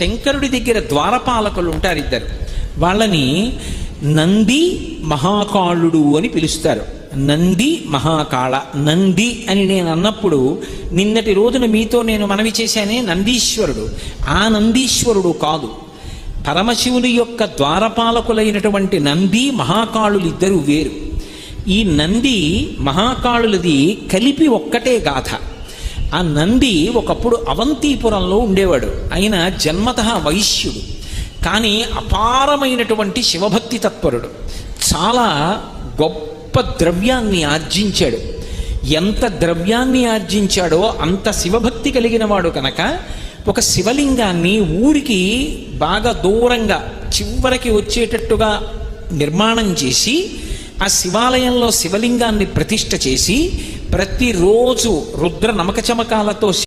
శంకరుడి దగ్గర ద్వారపాలకులు ఉంటారు ఇద్దరు. వాళ్ళని నంది మహాకాళుడు అని పిలుస్తారు. నంది మహాకాళ నంది అని నేను అన్నప్పుడు నిన్నటి రోజున మీతో నేను మనవి చేశానే నందీశ్వరుడు. ఆ నందీశ్వరుడు కాదు. పరమశివుని యొక్క ద్వారపాలకులైనటువంటి నంది మహాకాళులు ఇద్దరు వేరు. ఈ నంది మహాకాళులది కలిపి ఒక్కటే గాథ. ఆ నంది ఒకప్పుడు అవంతిపురంలో ఉండేవాడు. ఆయన జన్మత వైశ్యుడు. కానీ అపారమైనటువంటి శివభక్తి తత్పరుడు. చాలా గొప్ప ద్రవ్యాన్ని ఆర్జించాడు. ఎంత ద్రవ్యాన్ని ఆర్జించాడో అంత శివభక్తి కలిగిన వాడు కనుక ఒక శివలింగాన్ని ఊరికి బాగా దూరంగా చివరికి వచ్చేటట్టుగా నిర్మాణం చేసి ఆ శివాలయంలో శివలింగాన్ని ప్రతిష్ట చేసి ప్రతిరోజు రుద్ర నమక చమకాలతో